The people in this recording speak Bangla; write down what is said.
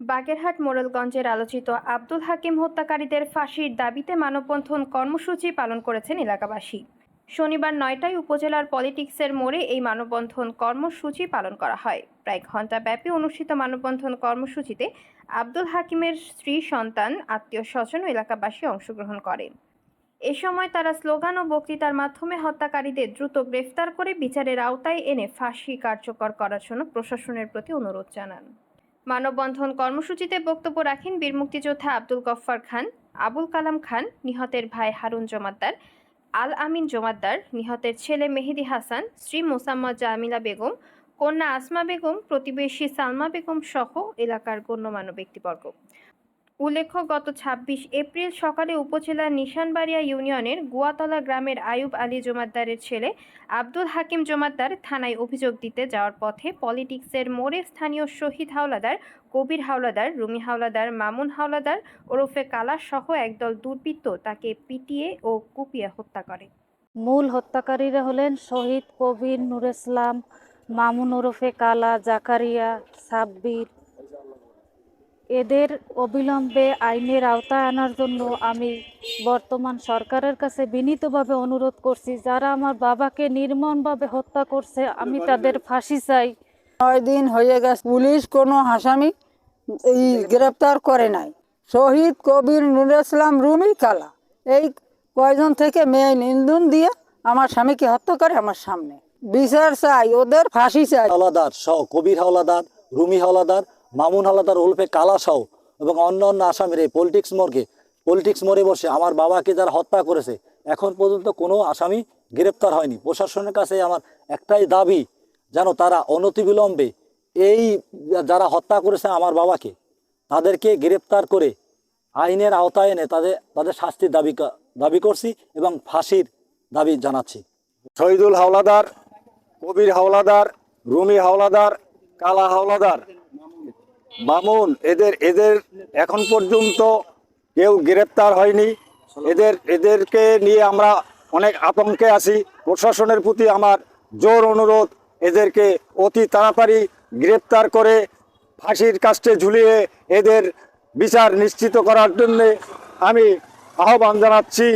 বাগেরহাট মোরেলগঞ্জের আলোচিত আব্দুল হাকিম হত্যাকারীদের ফাঁসির দাবিতে মানববন্ধন কর্মসূচি পালন করেছেন এলাকাবাসী। শনিবার নয়টায় উপজেলার পলিটিক্সের মোড়ে এই মানববন্ধন কর্মসূচি পালন করা হয়। প্রায় ঘণ্টাব্যাপী অনুষ্ঠিত মানববন্ধন কর্মসূচিতে আব্দুল হাকিমের স্ত্রী, সন্তান আত্মীয় স্বজন ও এলাকাবাসী অংশগ্রহণ করেন। এ সময় তারা স্লোগান ও বক্তৃতার মাধ্যমে হত্যাকারীদের দ্রুত গ্রেফতার করে বিচারের আওতায় এনে ফাঁসি কার্যকর করার জন্য প্রশাসনের প্রতি অনুরোধ জানান। মানববন্ধন কর্মসূচিতে বক্তব্য রাখেন বীর মুক্তিযোদ্ধা আব্দুল গফফার খান, আবুল কালাম খান, নিহতের ভাই হারুন জমাদ্দার, আল আমিন জমাদ্দার, নিহতের ছেলে মেহেদি হাসান শ্রী মোসাম্মদ জামিলা বেগম, কন্যা আসমা বেগম, প্রতিবেশী সালমা বেগম সহ এলাকার গণ্যমান্য ব্যক্তিবর্গ। উল্লেখ্য গত ছাব্বিশ এপ্রিল সকালে উপজেলার নিশানবাড়িয়া ইউনিয়নের গুয়াতলা গ্রামের আয়ুব আলী জমাদ্দারের ছেলে আব্দুল হাকিম জমাদ্দার থানায় অভিযোগ দিতে যাওয়ার পথে পলিটিক্সের মোড়ে স্থানীয় শহীদ হাওলাদার, কবির হাওলাদার, রুমি হাওলাদার, মামুন হাওলাদার, ওরফে কালা সহ একদল দুর্বৃত্ত তাকে পিটিয়ে ও কুপিয়ে হত্যা করে। মূল হত্যাকারীরা হলেন শহীদ কবির নুর ইসলাম, মামুন ওরফে কালা জাকারিয়া, সাব্বির এদের অবিলম্বে আইনের আওতায় আনার জন্য আমি বর্তমান সরকারের কাছে বিনীতভাবে অনুরোধ করছি। যারা আমার বাবাকে নির্মমভাবে হত্যা করছে আমি তাদের ফাঁসি চাই। নয় দিন হয়ে গেছে পুলিশ কোনো আসামি এই গ্রেপ্তার করে নাই। শহীদ কবির নুর ইসলাম রুমি কালা এই কয়জন থেকে মেয়ে নিন্দন দিয়ে আমার স্বামীকে হত্যা করে আমার সামনে। বিচার চাই ওদের ফাঁসি চাই। হাওলাদার সহ কবির হাওলাদার রুমি হাওলাদার মামুন হাওলাদার উল্পে কালা সহ এবং অন্য অন্য আসামির এই পলিটিক্স মোড়কে পলিটিক্স মোড়ে বসে আমার বাবাকে যারা হত্যা করেছে, এখন পর্যন্ত কোনো আসামি গ্রেপ্তার হয়নি। প্রশাসনের কাছে আমার একটাই দাবি, যেন তারা অনতিবিলম্বে এই যারা হত্যা করেছে আমার বাবাকে, তাদেরকে গ্রেপ্তার করে আইনের আওতায় এনে তাদের তাদের শাস্তির দাবি দাবি করছি এবং ফাঁসির দাবি জানাচ্ছি। শহীদুল হাওলাদার, কবির হাওলাদার, রুমি হাওলাদার, কালা হাওলাদার মামুন, এদের এদের এখন পর্যন্ত কেউ গ্রেপ্তার হয়নি। এদের, এদেরকে নিয়ে আমরা অনেক আতঙ্কে আছি। প্রশাসনের প্রতি আমার জোর অনুরোধ, এদেরকে অতি তাড়াতাড়ি গ্রেপ্তার করে ফাঁসির কাস্টে ঝুলিয়ে এদের বিচার নিশ্চিত করার জন্যে আমি আহ্বান জানাচ্ছি।